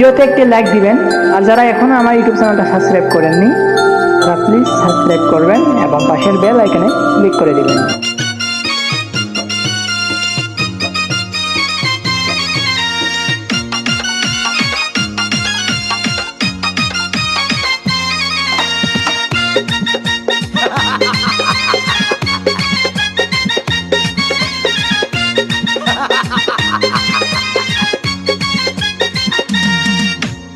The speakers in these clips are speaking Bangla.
ভিডিওতে একটি লাইক দিবেন। আর যারা এখনও আমার ইউটিউব চ্যানেলটা সাবস্ক্রাইব করেননি, তারা প্লিজ সাবস্ক্রাইব করবেন এবং পাশের বেল আইকনে ক্লিক করে দিবেন।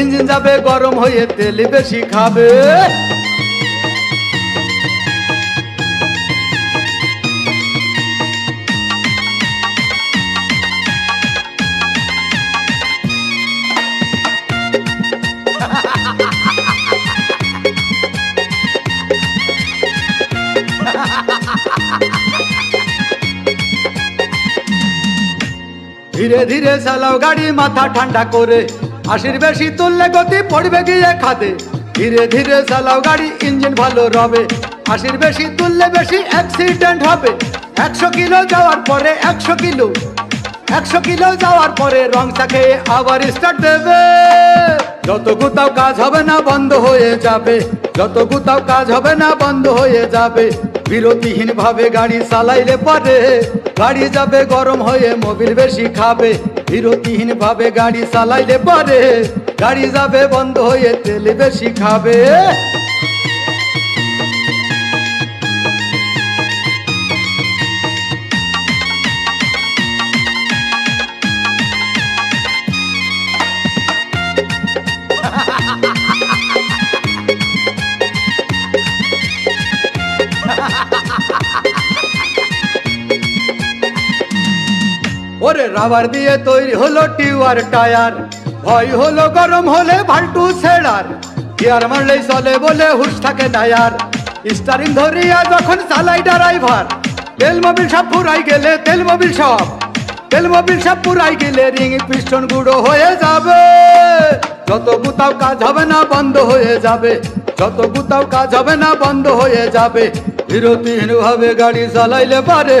ইঞ্জিন যাবে গরম হয়ে তেল বেশি খাবে। ধীরে ধীরে চালাও গাড়ি মাথা ঠান্ডা করে। আশির বেশি তুললে গতি পড়বে গিয়ে খাদে। ধীরে ধীরে চালাও গাড়ি, ইঞ্জিন ভালো রবে। আশির বেশি তুললে বেশি অ্যাক্সিডেন্ট হবে। একশো কিলো যাওয়ার পরে একশো কিলো। একশো কিলো যাওয়ার পরে রং চাকে আবার স্টার্ট দেবে। যত কোথাও কাজ হবে না বন্ধ হয়ে যাবে। যত কোথাও কাজ হবে না বন্ধ হয়ে যাবে। বিরতিহীন ভাবে গাড়ি চালাইলে পরে। গাড়ি যাবে, গরম হয়ে মোবিল বেশি খাবে। বিরতিহীন ভাবে গাড়ি চালাইলে পারে। গাড়ি যাবে বন্ধ হয়ে তেল বেশি খাবে। ওরে রাবার দিয়ে তৈরি হলো টিউয়ার টায়ার। ভয় হলো, গরম হলে ভাল্টু ছেড়ার। গিয়ার মারলেই চলে বলে হুশ থাকে নায়ার। স্টারিং ধরিয়া যখন চালাই ড্রাইভার তেল মোবিল সব ফুরাই গেলে তেল মোবিল সব। তেল মোবিল সব পুরাই গেলে রিং পিস্টন গুঁড়ো হয়ে যাবে। যত কোথাও কাজ হবে না বন্ধ হয়ে যাবে। যত কোথাও কাজ হবে না বন্ধ হয়ে যাবে। বিরতিহীন ভাবে গাড়ি চালাইলে পারে।